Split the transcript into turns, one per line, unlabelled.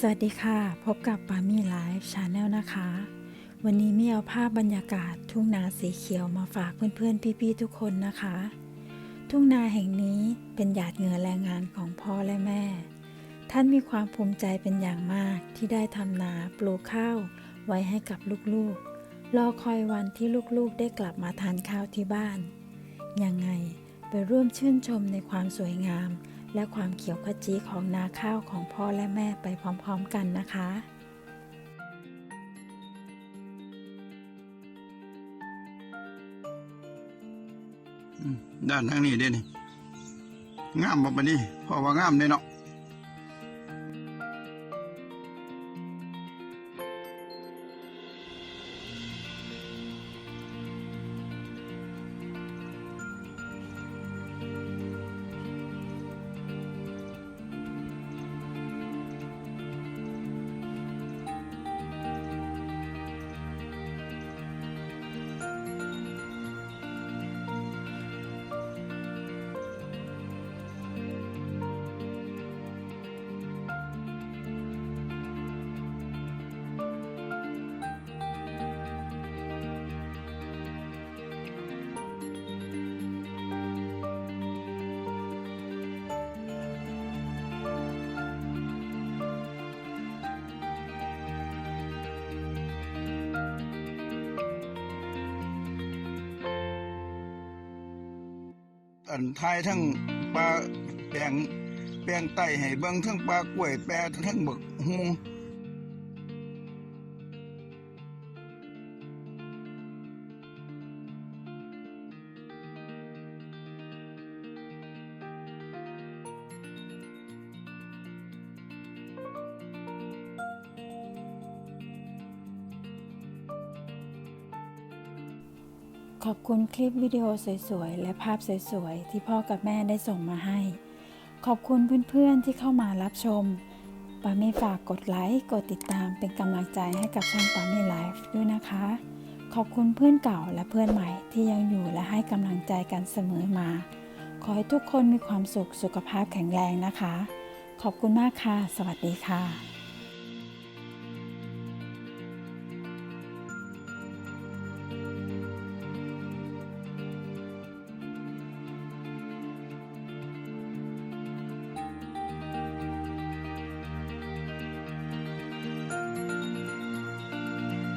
สวัสดีค่ะ พบกับปามี่ไลฟ์ชาแนลนะคะ วันนี้มีเอาภาพบรรยากาศทุ่งนาสีเขียวมาฝากเพื่อนๆ พี่ๆ ทุกคนนะคะ ทุ่งนาแห่งนี้เป็นหยาดเหงื่อแรงงานของพ่อและแม่ ท่านมีความภูมิใจเป็นอย่างมากที่ได้ทำนาปลูกข้าวไว้ให้กับลูกๆ รอคอยวันที่ลูกๆ ได้กลับมาทานข้าวที่บ้าน ยังไงไปร่วมชื่นชมในความสวยงาม และความเขียวขจีของนาข้าวของพ่อและแม่ไปพร้อมๆกันนะคะ
ด้านทางนี้เด้นี่งามบ่ปะนี่พ่อว่างามเด้เนาะ อันทายทั้งปลาแปลงแปลงไตให้เบิ่งทั้งปลากล้วยแปลทั้งบักฮวง
ขอบคุณคลิปวิดีโอสวยๆ และภาพสวยๆ ที่พ่อกับแม่ได้ส่งมาให้ ขอบคุณเพื่อนๆที่เข้ามารับชมปามี่ฝากกดไลค์ กดติดตามเป็นกำลังใจให้กับช่องปามี่ไลฟ์ด้วยนะคะ ขอบคุณเพื่อนเก่าและเพื่อนใหม่ที่ยังอยู่และให้กำลังใจกันเสมอมา ขอให้ทุกคนมีความสุขสุขภาพแข็งแรงนะคะ ขอบคุณมากค่ะ สวัสดีค่ะ